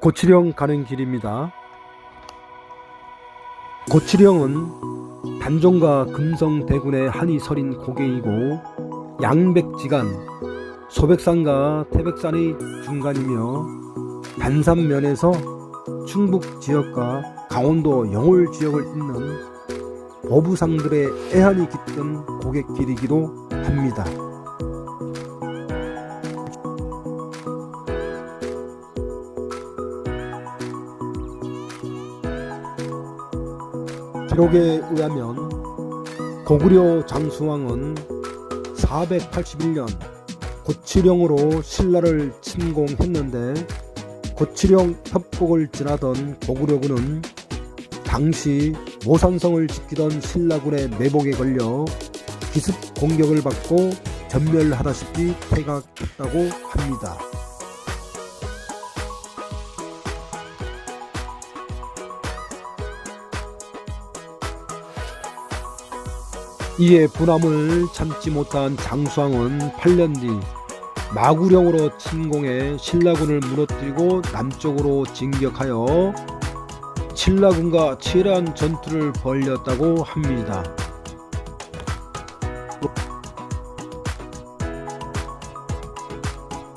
고치령 가는 길입니다. 고치령은 단종과 금성 대군의 한이 서린 고개이고 양백지간 소백산과 태백산의 중간이며 단산면에서 충북 지역과 강원도 영월 지역을 잇는 보부상들의 애한이 깃든 고갯길이기도 합니다. 기록에 의하면 고구려 장수왕은 481년 고치령으로 신라를 침공했는데 고치령 협곡을 지나던 고구려군은 당시 모산성을 지키던 신라군의 매복에 걸려 기습 공격을 받고 전멸하다시피 퇴각했다고 합니다. 이에 분함을 참지 못한 장수왕은 8년 뒤 마구령으로 침공해 신라군을 무너뜨리고 남쪽으로 진격하여 신라군과 치열한 전투를 벌였다고 합니다.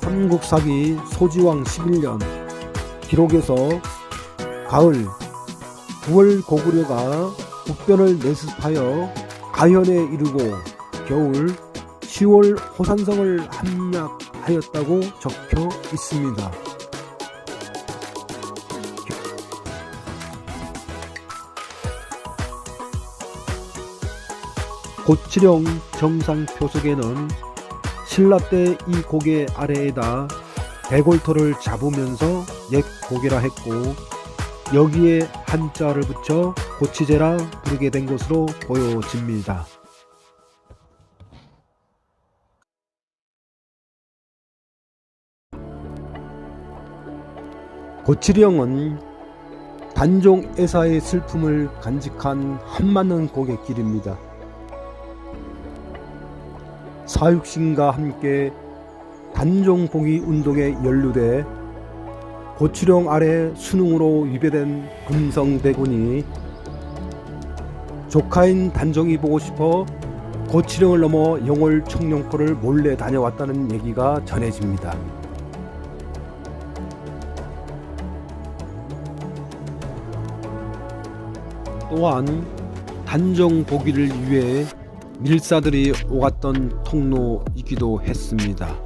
삼국사기 소지왕 11년 기록에서 가을 9월 고구려가 국변을 내습하여 가현에 이르고 겨울 10월 호산성을 함락하였다고 적혀 있습니다. 고치령 정상 표석에는 신라 때 이 고개 아래에다 대골토를 잡으면서 옛 고개라 했고 여기에 한자를 붙여 고치제라 부르게 된 것으로 보여집니다. 고치령은 단종 애사의 슬픔을 간직한 한맞는 고갯길입니다. 사육신과 함께 단종 봉이 운동에 연루돼 고치령 아래 수능으로 위배된 금성대군이 조카인 단종이 보고 싶어 고치령을 넘어 영월 청룡포를 몰래 다녀왔다는 얘기가 전해집니다. 또한 단종 보기를 위해 밀사들이 오갔던 통로이기도 했습니다.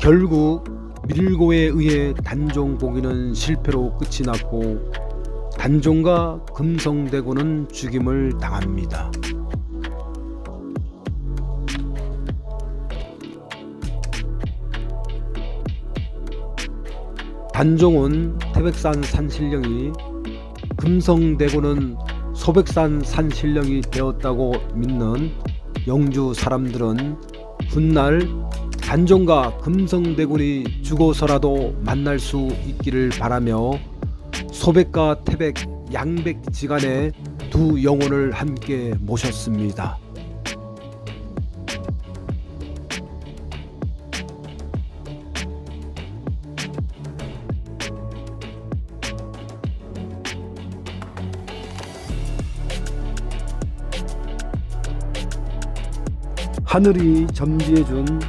결국 밀고에 의해 단종 보기는 실패로 끝이 났고 단종과 금성대군은 죽임을 당합니다. 단종은 태백산 산신령이 금성대군은 소백산 산신령이 되었다고 믿는 영주 사람들은 훗날 단종과 금성대군이 죽어서라도 만날 수 있기를 바라며 소백과 태백, 양백 지간에 두 영혼을 함께 모셨습니다. 하늘이 점지해준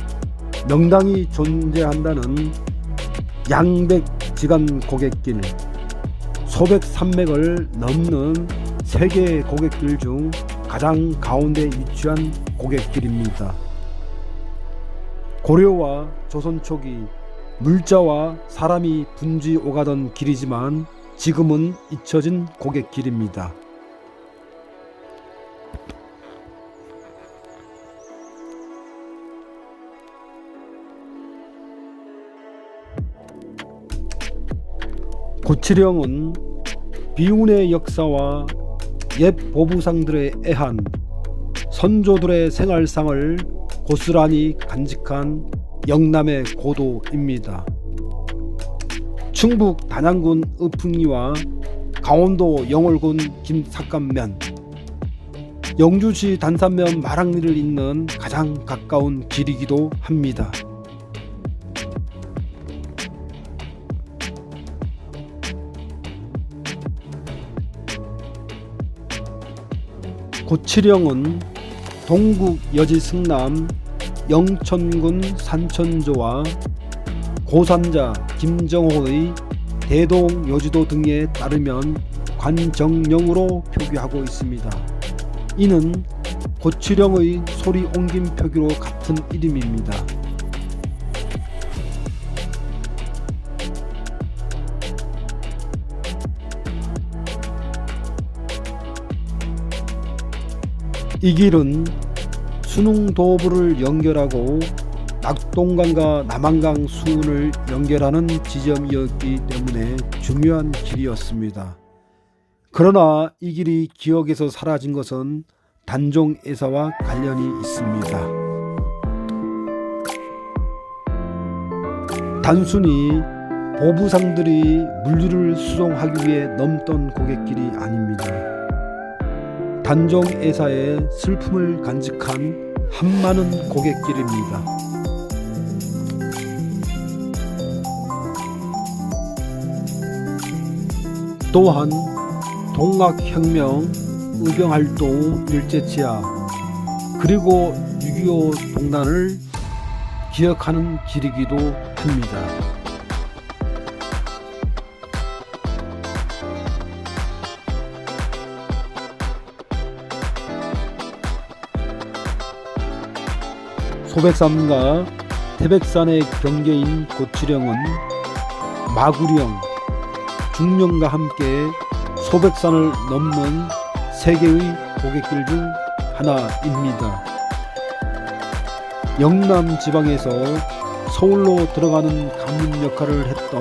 명당이 존재한다는 양백지간 고갯길 소백 산맥을 넘는 세계 고갯길 중 가장 가운데 위치한 고갯길입니다. 고려와 조선 초기 물자와 사람이 분지 오가던 길이지만 지금은 잊혀진 고갯길입니다. 고치령은 비운의 역사와 옛 보부상들의 애한, 선조들의 생활상을 고스란히 간직한 영남의 고도입니다. 충북 단양군 의풍리와 강원도 영월군 김삭감면, 영주시 단산면 마랑리를 잇는 가장 가까운 길이기도 합니다. 고치령은 동국 여지 승남 영천군 산천조와 고산자 김정호의 대동 여지도 등에 따르면 관정령으로 표기하고 있습니다. 이는 고치령의 소리 옮김 표기로 같은 이름입니다. 이 길은 순웅도부를 연결하고 낙동강과 남한강 수운을 연결하는 지점이었기 때문에 중요한 길이었습니다. 그러나 이 길이 기억에서 사라진 것은 단종에사와 관련이 있습니다. 단순히 보부상들이 물류를 수송하기 위해 넘던 고갯길이 아닙니다. 단종에사의 슬픔을 간직한 한 많은 고갯길입니다. 또한 동학혁명, 의병활동 일제치하 그리고 6.25 동란을 기억하는 길이기도 합니다. 소백산과 태백산의 경계인 고치령은 마구령, 중령과 함께 소백산을 넘는 세계의 고갯길 중 하나입니다. 영남 지방에서 서울로 들어가는 강문 역할을 했던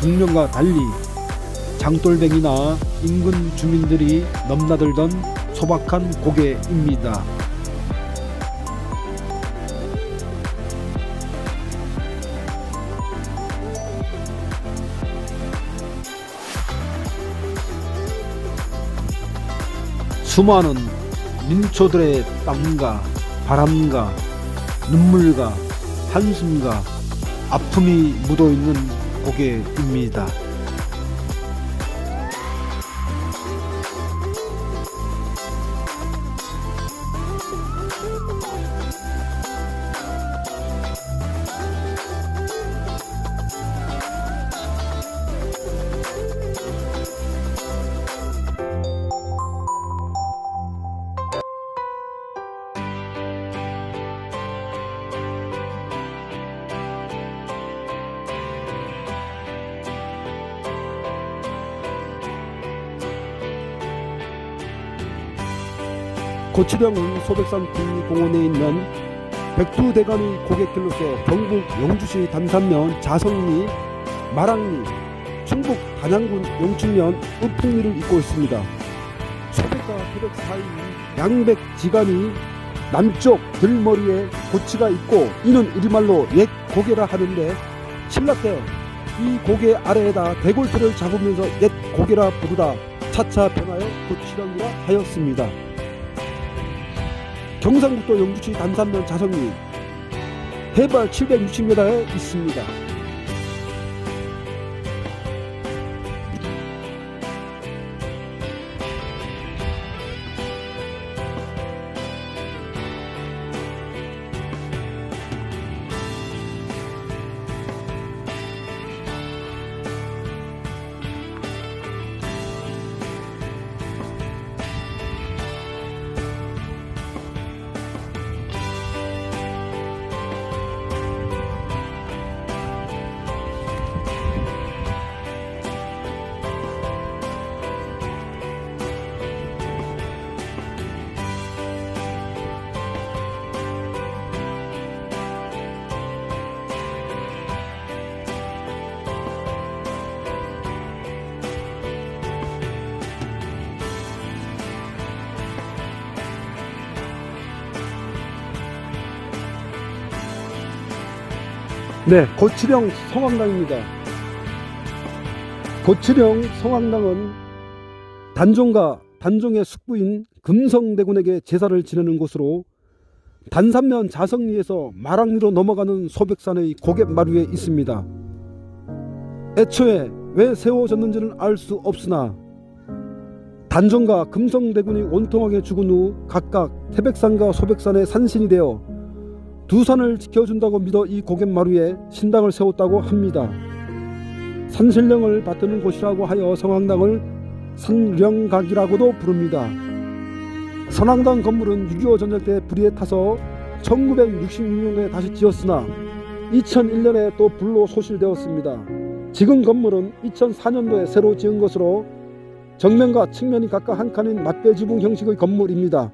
중령과 달리 장돌뱅이나 인근 주민들이 넘나들던 소박한 고개입니다. 수많은 민초들의 땀과 바람과 눈물과 한숨과 아픔이 묻어 있는 고개입니다. 고치령은 소백산 국립공원에 있는 백두대간의 고갯길로서 경북 영주시 단산면 자성리, 마랑리, 충북 단양군 영춘면 우풍리를 잇고 있습니다. 소백과 태백 사이 양백 지간이 남쪽 들머리에 고치가 있고 이는 우리말로 옛 고개라 하는데 신라 때 이 고개 아래에다 대골틀을 잡으면서 옛 고개라 부르다 차차 변하여 고치령이라 하였습니다. 경상북도 영주시 단산면 자성리 해발 760m에 있습니다. 네, 고치령 성황당입니다. 고치령 성황당은 단종과 단종의 숙부인 금성대군에게 제사를 지내는 곳으로 단산면 자성리에서 마랑리로 넘어가는 소백산의 고갯마루에 있습니다. 애초에 왜 세워졌는지는 알 수 없으나 단종과 금성대군이 원통하게 죽은 후 각각 태백산과 소백산의 산신이 되어 두 산을 지켜준다고 믿어 이 고갯마루에 신당을 세웠다고 합니다. 산신령을 받드는 곳이라고 하여 성황당을 산령각이라고도 부릅니다. 선왕당 건물은 6.25 전쟁 때 불에 타서 1966년에 다시 지었으나 2001년에 또 불로 소실되었습니다. 지금 건물은 2004년도에 새로 지은 것으로 정면과 측면이 각각 한 칸인 맞배 지붕 형식의 건물입니다.